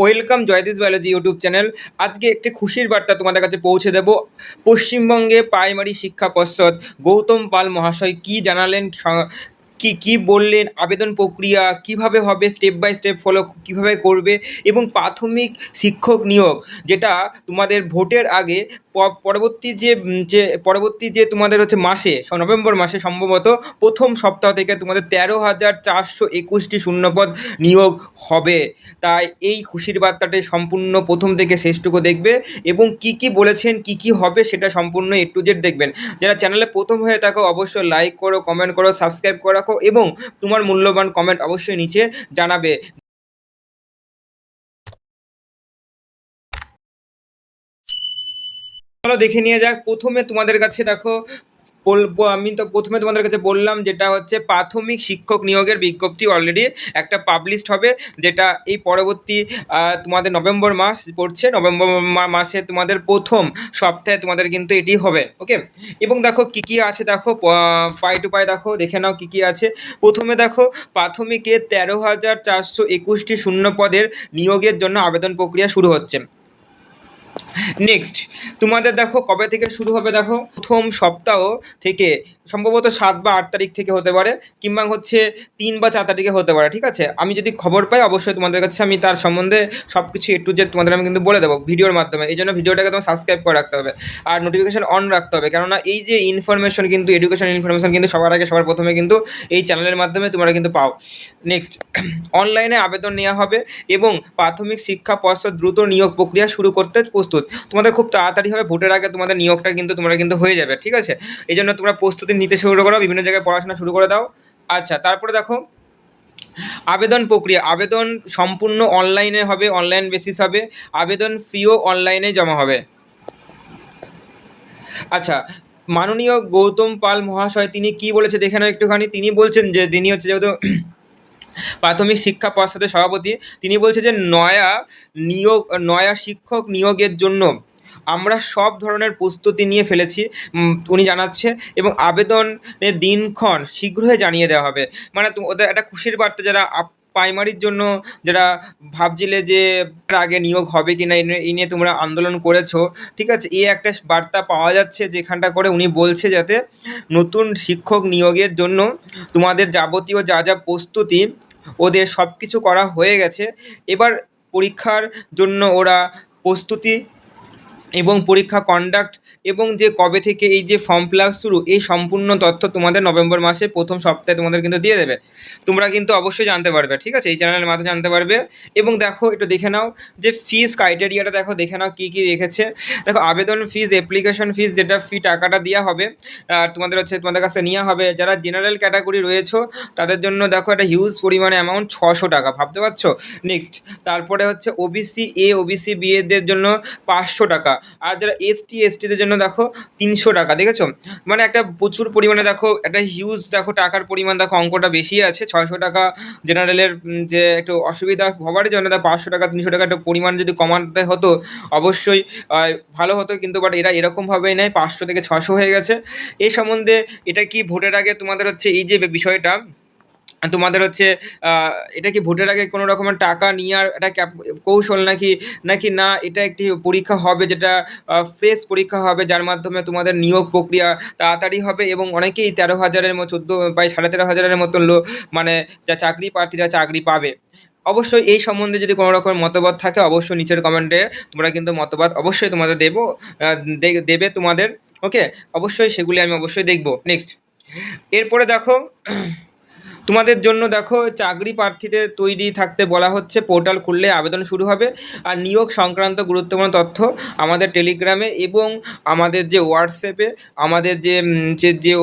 Welcome জয়দিস biology YouTube channel. আজকে একটি খুশির বার্তা তোমাদের কাছে পৌঁছে দেব। পশ্চিমবঙ্গে প্রাইমারি শিক্ষা পর্ষদ গৌতম পাল মহাশয় কি জানালেন? কি কি বললেন, আবেদন প্রক্রিয়া কীভাবে হবে স্টেপ বাই স্টেপ ফলো কীভাবে করবে এবং প্রাথমিক শিক্ষক নিয়োগ, যেটা তোমাদের ভোটের আগে পরবর্তী যে যে, পরবর্তী যে তোমাদের হচ্ছে মাসে, নভেম্বর মাসে সম্ভবত প্রথম সপ্তাহ থেকে তোমাদের তেরো হাজার চারশো একুশটি শূন্যপদ নিয়োগ হবে। তাই এই খুশির বার্তাটি সম্পূর্ণ প্রথম থেকে শেষটুকু দেখবে এবং কি কি বলেছেন, কি কি হবে সেটা সম্পূর্ণ এ টু জেড দেখবেন। যারা চ্যানেলে প্রথম হয়ে থাকো, অবশ্যই লাইক করো কমেন্ট করো সাবস্ক্রাইব করে। রাখো এবং তোমার মূল্যবান কমেন্ট অবশ্যই নিচে জানাবে। দেখে নিয়ে যাক। প্রথমে তোমাদের কাছে দেখো বলব, আমি তো প্রথমে তোমাদের কাছে বললাম যেটা হচ্ছে প্রাথমিক শিক্ষক নিয়োগের বিজ্ঞপ্তি অলরেডি একটা পাবলিশড হবে, যেটা এই পরবর্তী তোমাদের নভেম্বর মাস পড়ছে, নভেম্বর মাসে তোমাদের প্রথম সপ্তাহে তোমাদের কিন্তু এটি হবে ওকে এবং দেখো কি কি আছে দেখো পাই টু পাই দেখো, দেখে নাও কি কি আছে। প্রথমে দেখো, প্রাথমিকে তেরো হাজার চারশো একুশটি শূন্য পদের নিয়োগের জন্য আবেদন প্রক্রিয়া শুরু হচ্ছে। নেক্সট তোমাদের দেখো কবে থেকে শুরু হবে দেখো? প্রথম সপ্তাহ থেকে সম্ভবত সাত বা আট তারিখ থেকে হতে পারে, কিংবা হচ্ছে তিন বা চার তারিখে হতে পারে, ঠিক আছে? আমি যদি খবর পাই, অবশ্যই তোমাদের কাছে আমি তার সম্বন্ধে সব কিছু একটু যে তোমাদের আমি কিন্তু বলে দেবো ভিডিওর মাধ্যমে। এই জন্য ভিডিওটাকে তোমার সাবস্ক্রাইব করে রাখতে হবে আর নোটিফিকেশন অন রাখতে হবে। কেননা এই যে ইনফরমেশন কিন্তু এডুকেশন ইনফরমেশন কিন্তু সবার আগে, সবার প্রথমে কিন্তু এই চ্যানেলের মাধ্যমে তোমরা কিন্তু পাও। নেক্সট অনলাইনে আবেদন নেওয়া হবে এবং প্রাথমিক শিক্ষা পর্ষদ দ্রুত নিয়োগ প্রক্রিয়া শুরু করতে প্রস্তুত। তোমাদের খুব তাড়াতাড়ি হবে, ভোটের আগে তোমাদের নিয়োগটা কিন্তু তোমরা কিন্তু হয়ে যাবে, ঠিক আছে? এই জন্য তোমরা প্রস্তুতি নিতে শুরু করো, বিভিন্ন জায়গায় পড়াশোনা শুরু করে দাও। আচ্ছা তারপরে দেখো, আবেদন প্রক্রিয়া, আবেদন সম্পূর্ণ অনলাইনে হবে অনলাইন বেসিস হবে, আবেদন ফিও অনলাইনে জমা হবে। আচ্ছা মাননীয় গৌতম পাল মহাশয়, তিনি কি বলেছে, দেখে নাও একটুখানি। তিনি বলছেন যে, তিনি হচ্ছে যেহেতু প্রাথমিক শিক্ষা পর্ষদের সভাপতি, তিনি বলছে যে নয়া নিয়োগ, নয়া শিক্ষক নিয়োগের জন্য আমরা সব ধরনের প্রস্তুতি নিয়ে ফেলেছি উনি জানাচ্ছে, এবং আবেদনের দিনক্ষণ শীঘ্রই জানিয়ে দেওয়া হবে। মানে ওদের একটা খুশির বার্তা, যারা প্রাইমারির জন্য যারা ভাবছিলে যে আগে নিয়োগ হবে কি না এই নিয়ে তোমরা আন্দোলন করেছ, ঠিক আছে, এই একটা বার্তা পাওয়া যাচ্ছে যেখানটা করে উনি বলছে যাতে নতুন শিক্ষক নিয়োগের জন্য তোমাদের যাবতীয় যা যা প্রস্তুতি ওদের সব কিছু করা হয়ে গেছে। এবার পরীক্ষার জন্য ওরা প্রস্তুতি এবং পরীক্ষা কন্ডাক্ট এবং যে কবে থেকে এই যে ফর্ম ফিল শুরু, এই সম্পূর্ণ তথ্য তোমাদের নভেম্বর মাসে প্রথম সপ্তাহে তোমাদের কিন্তু দিয়ে দেবে। তোমরা কিন্তু অবশ্যই জানতে পারবে, ঠিক আছে? এই চ্যানেলের মাধ্যমে জানতে পারবে। এবং দেখো, একটু দেখে নাও যে ফিস ক্রাইটেরিয়াটা দেখো, দেখে নাও কী কী রেখেছে। দেখো, আবেদন ফিস অ্যাপ্লিকেশন ফিস যেটা ফি টাকাটা দেওয়া হবে, আর তোমাদের হচ্ছে, তোমাদের কাছে নেওয়া হবে। যারা জেনারেল ক্যাটাগরি রয়েছে, তাদের জন্য দেখো একটা হিউজ পরিমাণে অ্যামাউন্ট ছশো টাকা, ভাবতে পারছ? নেক্সট তারপরে হচ্ছে ওবিসি এ ওবিসি বি এদের জন্য পাঁচশো টাকা। আর যারা এসটি এসটিদের জন্য দেখো তিনশো টাকা, দেখেছ? মানে একটা প্রচুর পরিমাণে দেখো, একটা হিউজ দেখো টাকার পরিমাণ, দেখো অঙ্কটা বেশি আছে, ছয়শো টাকা জেনারেলের যে একটু অসুবিধা হবার জন্য দেখো পাঁচশো টাকা, তিনশো টাকা একটা পরিমাণ যদি কমাতে হতো, অবশ্যই ভালো হতো কিন্তু বাট এরা এরকমভাবেই নেয় পাঁচশো থেকে ছশো হয়ে গেছে। এই সম্বন্ধে এটা কি ভোটের আগে তোমাদের হচ্ছে এই যে বিষয়টা তোমাদের হচ্ছে এটা কি ভোটের আগে কোনো রকমের টাকা নেওয়ার একটা কৌশল নাকি নাকি না, এটা একটি পরীক্ষা হবে যেটা ফ্রেশ পরীক্ষা হবে যার মাধ্যমে তোমাদের নিয়োগ প্রক্রিয়া তাড়াতাড়ি হবে এবং অনেকেই তেরো হাজারের মতো, চোদ্দ প্রায় সাড়ে তেরো হাজারের মতন লোক মানে যা চাকরি প্রার্থীরা চাকরি পাবে। অবশ্যই এই সম্বন্ধে যদি কোনো রকমের মতবাদ থাকে, অবশ্যই নিচের কমেন্টে তোমরা কিন্তু মতবাদ অবশ্যই তোমাদের দেবো দেবে তোমাদের। ওকে অবশ্যই সেগুলি আমি অবশ্যই দেখব। নেক্সট এরপরে দেখো তোমাদের জন্য দেখো চাকরি প্রার্থীদের তৈরি থাকতে বলা হচ্ছে, পোর্টাল খুললে আবেদন শুরু হবে। আর নিয়োগ সংক্রান্ত গুরুত্বপূর্ণ তথ্য আমাদের টেলিগ্রামে এবং আমাদের যে হোয়াটসঅ্যাপে, আমাদের যে যে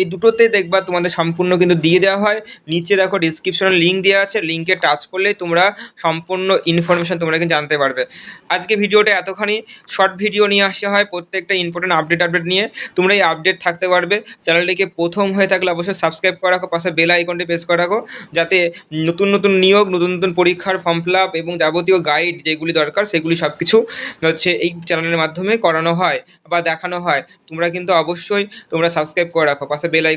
এই দুটোতে দেখবা তোমাদের সম্পূর্ণ কিন্তু দিয়ে দেওয়া হয়। নিচে দেখো ডিসক্রিপশনে লিঙ্ক দেওয়া আছে লিঙ্কে টাচ করলেই তোমরা সম্পূর্ণ ইনফরমেশন তোমরা কিন্তু জানতে পারবে। আজকে ভিডিওটা এতখানি। শর্ট ভিডিও নিয়ে আসা হয় প্রত্যেকটা ইম্পর্টেন্ট আপডেট আপডেট নিয়ে। তোমরা এই আপডেট থাকতে পারবে। চ্যানেলটিকে প্রথম হয়ে থাকলে অবশ্যই সাবস্ক্রাইব করে পাশে বেল আইকনটি প্রেস করে রাখো যাতে নতুন নতুন নিয়োগ, নতুন নতুন পরীক্ষার ফর্ম ফিল এবং যাবতীয় গাইড যেগুলি দরকার, সেগুলি সব কিছু হচ্ছে এই চ্যানেলের মাধ্যমে করানো হয় বা দেখানো হয়। তোমরা কিন্তু অবশ্যই তোমরা সাবস্ক্রাইব করে রাখো। পাশে বেল আইকন